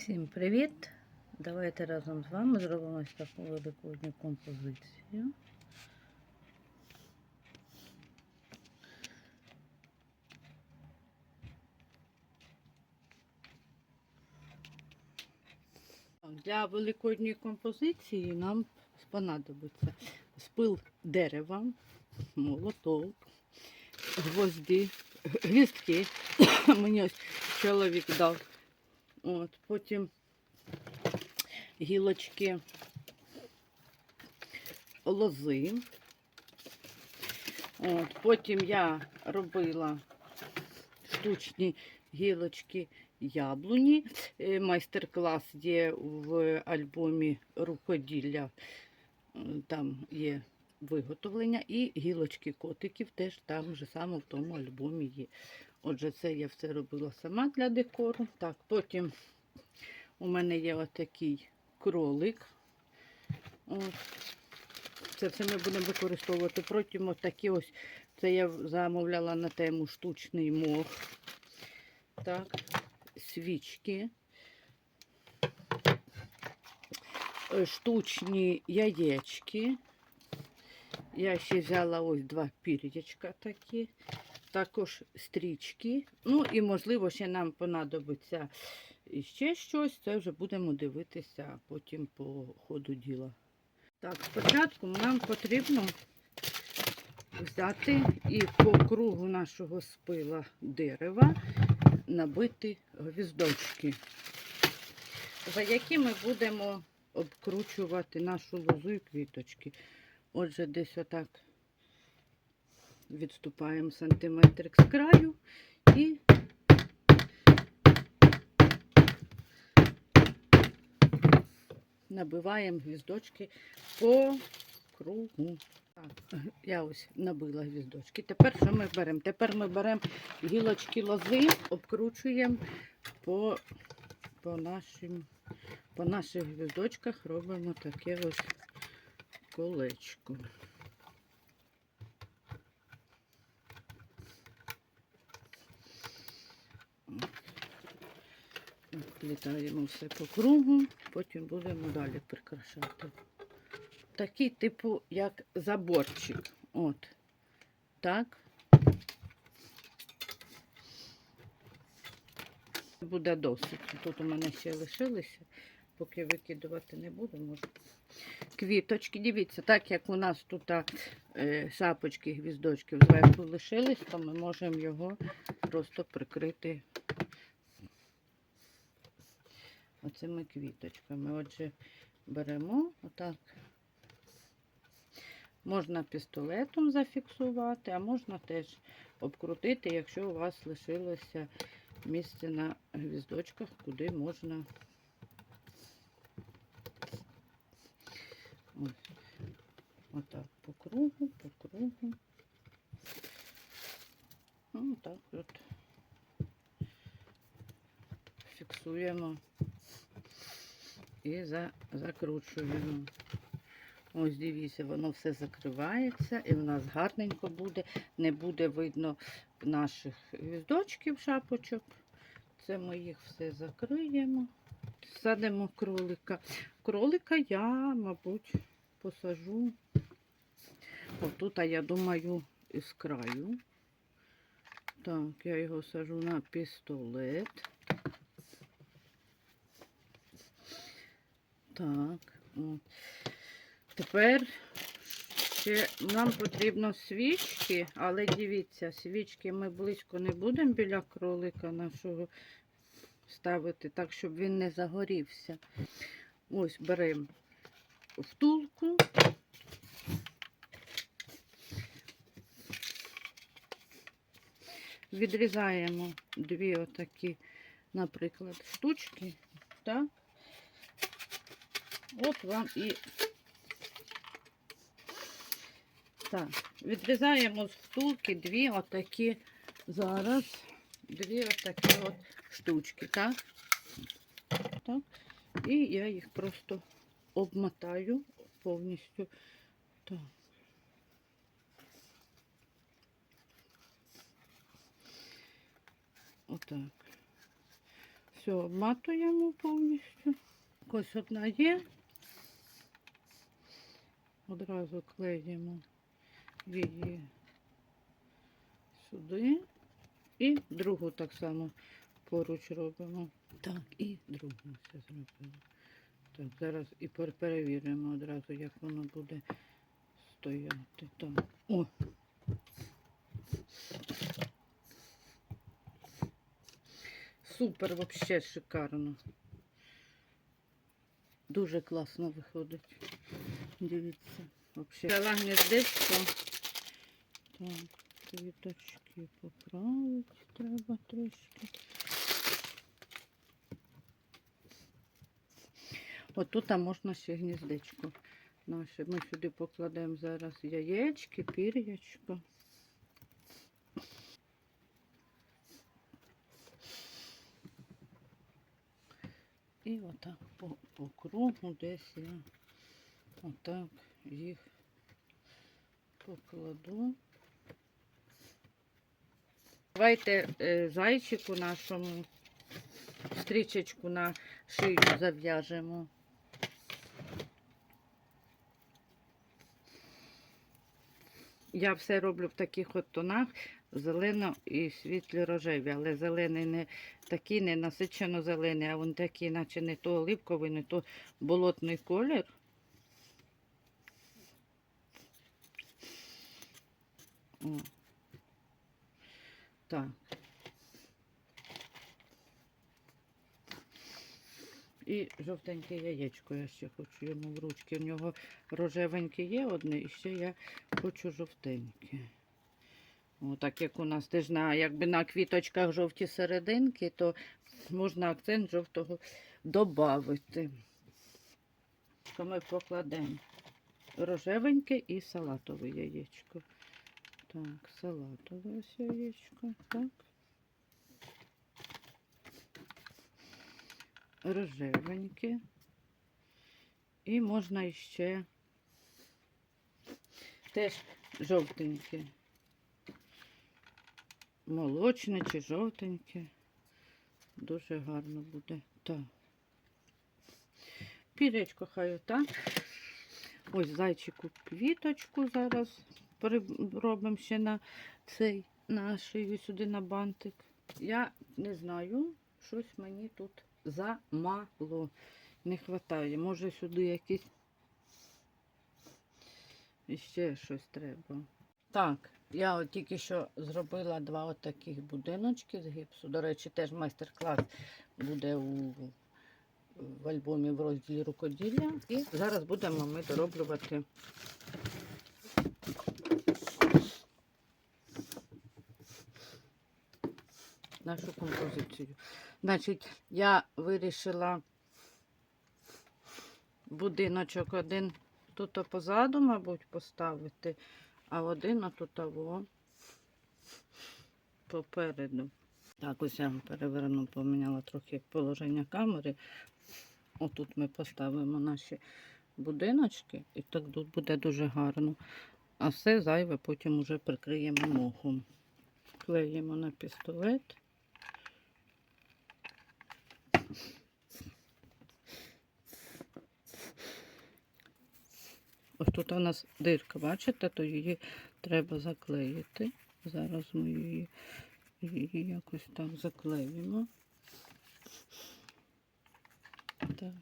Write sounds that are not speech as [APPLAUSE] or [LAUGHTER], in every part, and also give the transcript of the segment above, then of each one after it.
Всім привіт! Давайте разом з вами зробимо ось таку великодню композицію. Для великодньої композиції нам понадобиться спил дерева, молоток, гвозді, гвіздки. [COUGHS] Мені ось чоловік дав. От, потім гілочки лози. От, потім я робила штучні гілочки яблуні. Е, Майстер-клас є в альбомі рукоділля. Там є виготовлення і гілочки котиків теж там же саме в тому альбомі є. Отже, це я все робила сама для декору. Так, потім у мене є отакий кролик. От. Це все ми будемо використовувати. Потім отакі ось, це я замовляла на тему штучний мох. Так, свічки. Е, Штучні яєчки. Я ще взяла ось два пір'ячка такі також стрічки. Ну і, можливо, ще нам понадобиться ще щось. Це вже будемо дивитися потім по ходу діла. Так, спочатку нам потрібно взяти і по кругу нашого спила дерева набити гвіздочки, за які ми будемо обкручувати нашу лозу і квіточки. Отже, десь отак відступаємо сантиметрик з краю і набиваємо гвіздочки по кругу. Так, я ось набила гвіздочки. Тепер що ми беремо? Тепер ми беремо гілочки лози, обкручуємо по, по, нашим, по наших гвіздочках, робимо таке ось колечко. Плітаємо все по кругу, потім будемо далі прикрашати. Такий, типу, як заборчик. От. Так. Буде досить. Тут у мене ще лишилися, поки викидувати не буду, може. Квіточки, дивіться, так як у нас тут е, шапочки гвіздочків зверху лишились, то ми можемо його просто прикрити оцими квіточками. Отже, беремо отак. Можна пістолетом зафіксувати, а можна теж обкрутити, якщо у вас лишилося місце на гвіздочках, куди можна. Ось. Отак по кругу, по кругу. Отак от фіксуємо і за, закручуємо. Ось дивіться, воно все закривається і в нас гарненько буде. Не буде видно наших гвіздочків, шапочок. Це ми їх все закриємо. Садимо кролика. Кролика я, мабуть, посажу. Отут, а я думаю, із краю. Так, я його сажу на пістолет. Так, от. Тепер ще нам потрібно свічки, але дивіться, свічки ми близько не будемо біля кролика нашого ставити, так, щоб він не загорівся. Ось беремо втулку. Відрізаємо дві отакі, наприклад, штучки, так? От вам і так, відрізаємо з втулки дві отакі зараз, дві отакі от штучки, так? Так. І я їх просто обмотаю повністю. Так. Отак. Все, обматуємо повністю. Ось одна є. Одразу клеїмо її сюди. І другу так само поруч робимо. Так, і другу все зробимо. Так, зараз і перевіримо одразу, як воно буде стояти. Так. О. Супер, вообще шикарно. Дуже класно виходить. Дивіться. Вообще. Взяла гнездечко. Так, квіточки поправити треба трошки. Отут можна ще гніздечко наше. Ми сюди покладемо зараз яєчки, пір'ячко. І отак по, по кругу десь я отак їх покладу. Давайте е, зайчику нашому стрічечку на шию зав'яжемо. Я все роблю в таких от тонах зелено і світлі рожеві, але зелений не такий не насичено зелений, а він такий, наче не то оливковий, не то болотний колір. О. Так. І жовтеньке яєчко я ще хочу йому в ручки. У нього рожевеньке є одне, і ще я хочу жовтеньке. О, так як у нас теж на, якби на квіточках жовті серединки, то можна акцент жовтого додати. То ми покладемо рожевеньке і салатове яєчко. Так, салатове яєчко. Так. Рожевеньке. І можна іще теж жовтеньке. Молочне чи жовтеньке. Дуже гарно буде. Так. Піречко хай отак. Ось зайчику квіточку зараз робимо ще на цей на шию сюди на бантик. Я не знаю, щось мені тут замало. Не вистачає. Може сюди якісь ще щось треба. Так, я тільки що зробила два от таких будиночки з гіпсу. До речі, теж майстер-клас буде у, в альбомі в розділі рукоділля. І зараз будемо ми дороблювати нашу композицію. Значить, я вирішила будиночок один тут позаду, мабуть, поставити, а один отут того попереду. Так, ось я переверну, поміняла трохи положення камери. Отут ми поставимо наші будиночки, і так тут буде дуже гарно. А все зайве потім уже прикриємо мохом. Клеїмо на пістолет. Ось тут у нас дирка, бачите, то її треба заклеїти. Зараз ми її, її якось так заклеїмо. Так.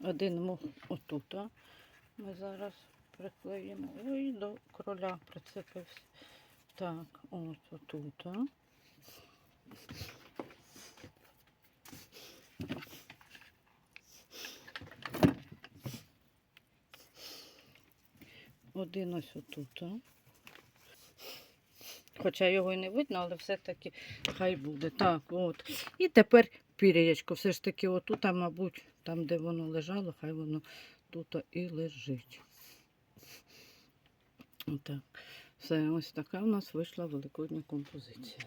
Один мох отут. Ми зараз приклеїмо. Ой, до кроля прицепився. Так, ось отут. Один ось отут. а. Хоча його і не видно, але все-таки хай буде. Так, от. І тепер пір'ячко. Все ж таки, отут, мабуть, там, де воно лежало, хай воно тут і лежить. Отак. Все, ось така у нас вийшла великодня композиція.